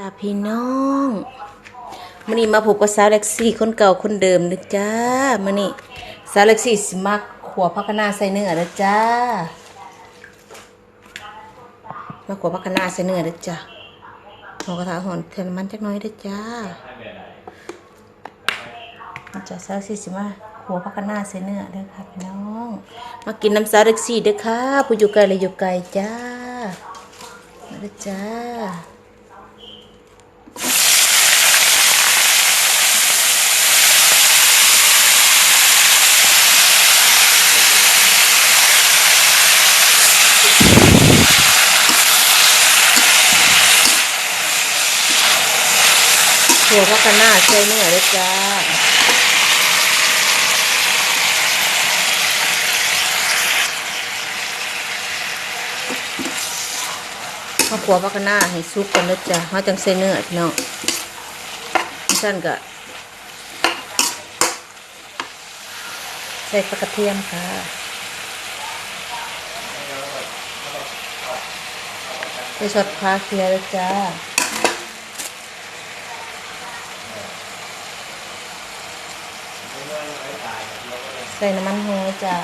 จ้าพี่น้องมื่อนี้มาพบกับสาวเล็กซี่คนเก่าคนเดิมนะจ้ามื่อนี้สาวเล็กซี่สิมักขัวพักนาใส่เนื้อนะจ้ามาขัวพักนาใส่เนื้อนะจ้าหอกระทะหอนเทนมันจักน้อยนะจ้ามาจ้าสาวเล็กซี่สิมาขัวพักนาใส่เนื้อเด้อค่ะพี่น้องมากินน้ำสาวเล็กซี่เด้อค่ะผู้อยู่ไกลเลยอยู่ไกลจ้ามาเด้อจ้า พักกันหน้าใช้เนื้อเลยจ้าข้าวขัวพักหน้าให้ซุปกันเลยจ้าเขาจังใส่เนื้อพี่น้องสั้นก็ใส่ปลากระเทียมค่ะใส่ช็อตพาเคียเลยจ้า ใส่น้ำมันหอยจ้ะ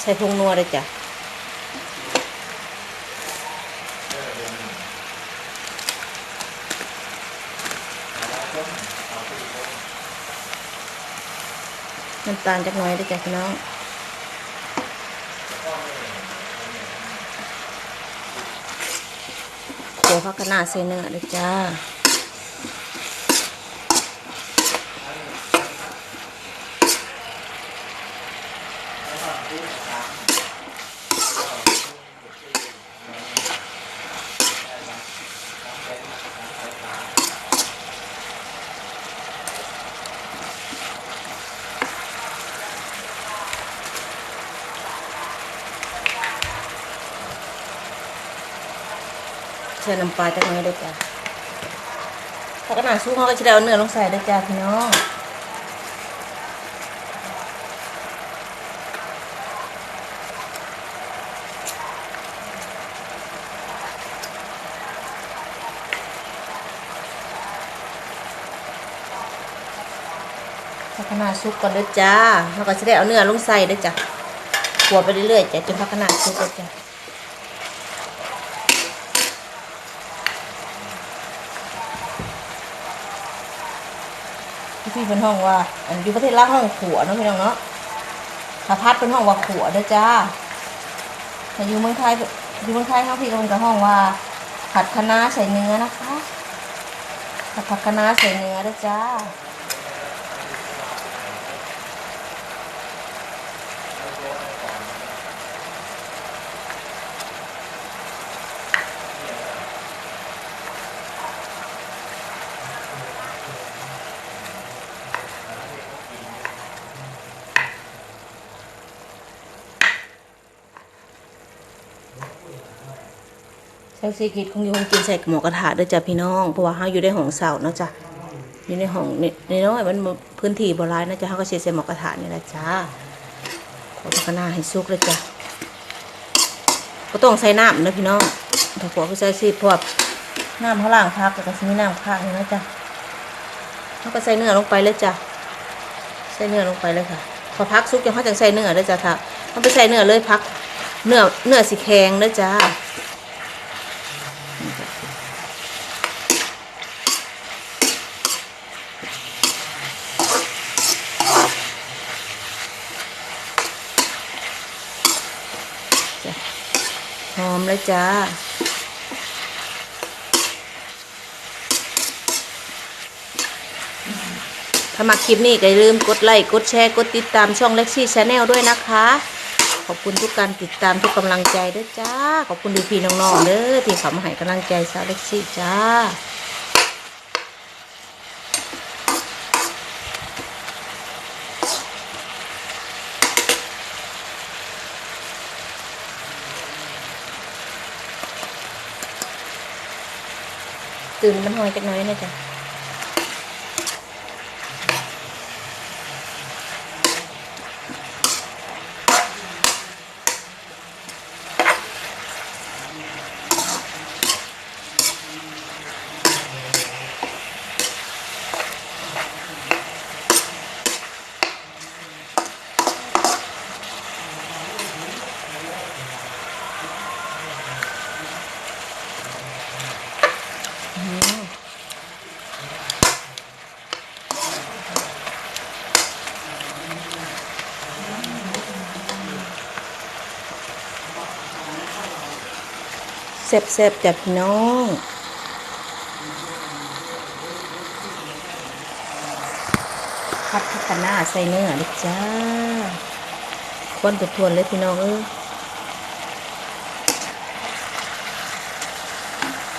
ใส่พงนัวเลยจ้ะน้ำตาลจักหน่อยเลยจ้ะพี่น้อง ตัวพักกนาใส่เนื้อเลยจ้า ใส่น้ำปลาจักหน่อยเลยจ้ะถ้ากระหน่ำซุปเขาก็จะได้เอาเนื้อลงใส่เลยจ้ะพี่น้องพักขนาดซุปก่อนเลยจ้าเราก็จะได้เอาเนื้อลงใส่เลยจ้ะขัวไปเรื่อยๆจ้ะจนพักขนาดซุปเลยจ้ะ พี่เป็นห้องว่า อันอยู่ประเทศลาวห้องขัวเนาะพี่น้องเนาะถ้าพัดเป็นห้องว่าขัวเด้อจ้าถ้าอยู่เมืองไทยอยู่เมืองไทยเขาพี่ก็เป็นกับห้องว่าผัดคะน้าใส่เนื้อนะคะผัดผักคะน้าใส่เนื้อเด้อจ้า ช้ซีกิดคงอยู่คงกินใส่หมูกระทะด้วยจ้ะพี่น้อง เพราะว่าเขาอยู่ในห้องเสาเนาะจ้ะอยู่ในห้องนี่ในน้อยมันพื้นที่โบราณนะจ๊ะเขาก็เสียใส่หมูกระทะนี่แหละจ้าขอพักหน้าให้สุกเลยจ้ะก็ต้องใส่น้ำนะพี่น้องถ้าผัวก็ใส่ซีพวกน้ำเขาล่างพักแล้วก็ใส่น้ำข้างนี่นะจ๊ะเขาก็ใส่เนื้อลงไปเลยจ้ะใส่เนื้อลงไปเลยค่ะ พอพักซุกยังเขาจะใส่เนื้อเลยจ้ะค่ะเขาไปใส่เนื้อเลยพักเนื้อเนื้อสีแข็งเลยจ้า หอมแล้วจ้า ถ้ามาคลิปนี้ก็อย่าลืมกดไลค์กดแชร์ กดติดตามช่องเล็กซี่ชาแนลด้วยนะคะ ขอบคุณทุกการติดตามทุกกำลังใจด้วยจ้า ขอบคุณดีพี่น้องๆเด้อที่เขามาให้กำลังใจสาวเล็กซี่จ้า ตื่นมันหอยจักหน้อยนะจ๊ะ แซ่บๆจ้ะพี่น้องพัดพัฒนาใส่เนื้อเลยจ้าควนทวนเลยพี่น้องเอ้ย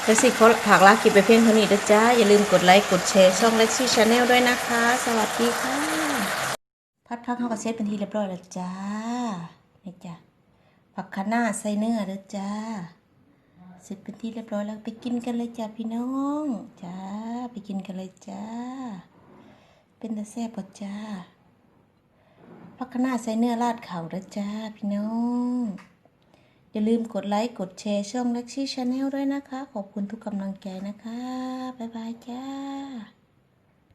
แล้วสิขอผักลากินไปเพียงเท่านี้นะจ้า อย่าลืมกดไลค์กดแชร์ช่อง Lexi Channel ด้วยนะคะ สวัสดีค่ะ พัดพักเข้ากระเซ็ตเป็นที่เรียบร้อยแล้วจ้านี่จ้ะผักคะน้าใส่เนื้อเด้อจ้า เสร็จเป็นที่เรียบร้อยแล้วไปกินกันเลยจ้าพี่น้องจ้าไปกินกันเลยจ้า เป็นตาแซ่บปะจ้าพักหน้าใส่เนื้อราดเข่าแล้วจ้าพี่น้องอย่าลืมกดไลค์กดแชร์ช่อง Lexi Channel ด้วยนะคะ ขอบคุณทุกกำลังใจนะคะ บ๊ายบายจ้า